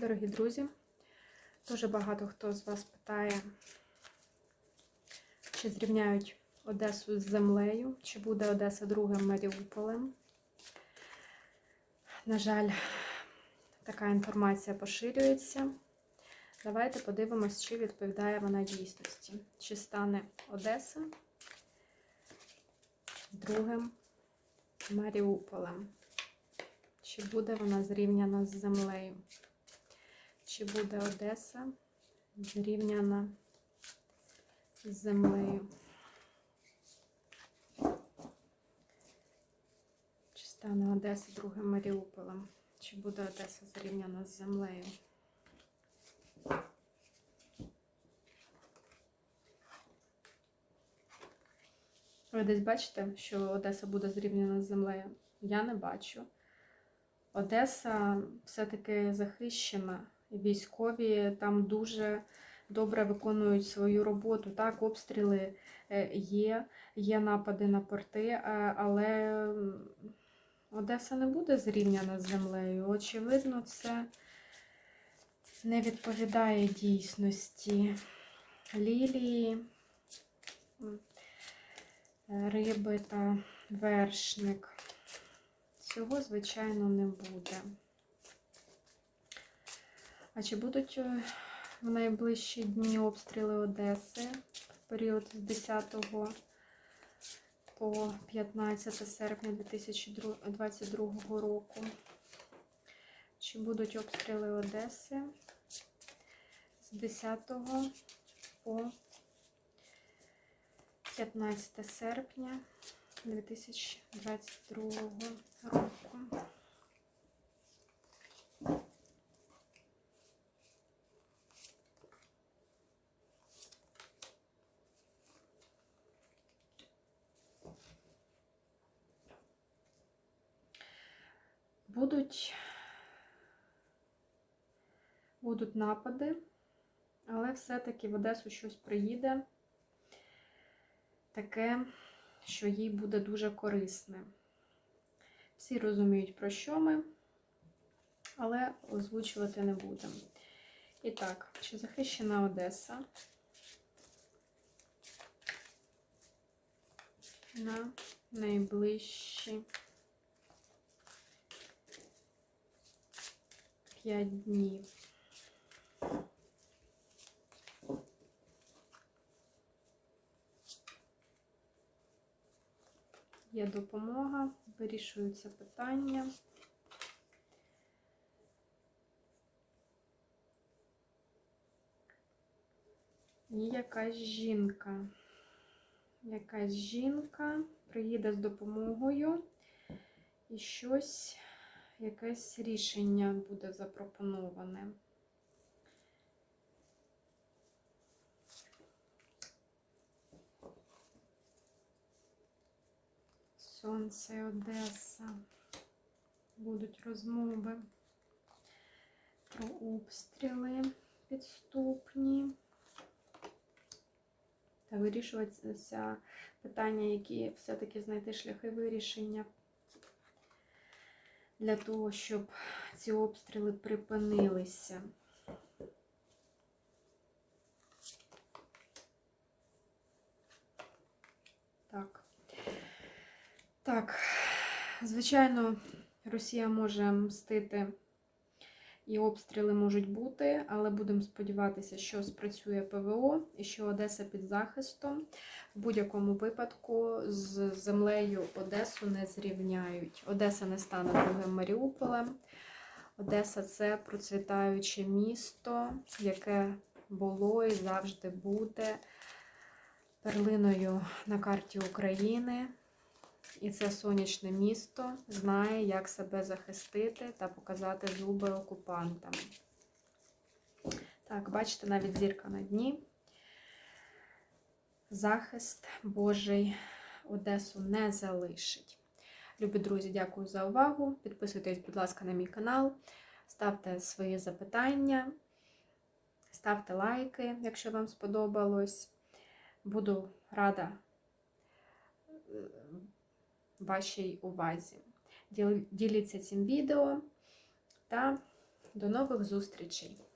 Дорогі друзі, дуже багато хто з вас питає, чи зрівняють Одесу з землею, чи буде Одеса другим Маріуполем. На жаль, така інформація поширюється. Давайте подивимось, чи відповідає вона дійсності. Чи стане Одеса другим Маріуполем? Чи буде вона зрівняна з землею? Чи буде Одеса зрівняна з землею? Чи стане Одеса другим Маріуполем? Чи буде Одеса зрівняна з землею? Ви десь бачите, що Одеса буде зрівняна з землею? Я не бачу. Одеса все-таки захищена. Військові там дуже добре виконують свою роботу. Так, обстріли е, є, є напади на порти, е, але Одеса не буде зрівняна з землею. Очевидно, це не відповідає дійсності. Лілії, риби та вершник. Цього, звичайно, не буде. А чи будуть е, в найближчі дні обстріли Одеси в період з 10 по 15 серпня 2022 року? Чи будуть обстріли Одеси з 10 по 15 серпня 2022 року? Будуть, будуть напади, але все-таки в Одесу щось приїде таке, що їй буде дуже корисне. Всі розуміють, про що ми, але озвучувати не будемо. І так, чи захищена Одеса на найближчі 5 днів. Є допомога, вирішуються питання. І якась жінка. Якась жінка приїде з допомогою і щось, якесь рішення буде запропоноване. Сонце, Одеса. Будуть розмови про обстріли підступні. Та вирішуватися питання, які все-таки знайти шляхи вирішення для того, щоб ці обстріли припинилися. Так. Так, звичайно, Росія може мстити і обстріли можуть бути, але будемо сподіватися, що спрацює ПВО і що Одеса під захистом. В будь-якому випадку з землею Одесу не зрівняють. Одеса не стане другим Маріуполем. Одеса це процвітаюче місто, яке було і завжди буде перлиною на карті України. І це сонячне місто знає, як себе захистити та показати зуби окупантам. Так, бачите, навіть зірка на дні. Захист Божий Одесу не залишить. Любі друзі, дякую за увагу. Підписуйтесь, будь ласка, на мій канал, ставте свої запитання, ставте лайки, якщо вам сподобалось. Буду рада вашій увазі. Діліться цим відео та До нових зустрічей!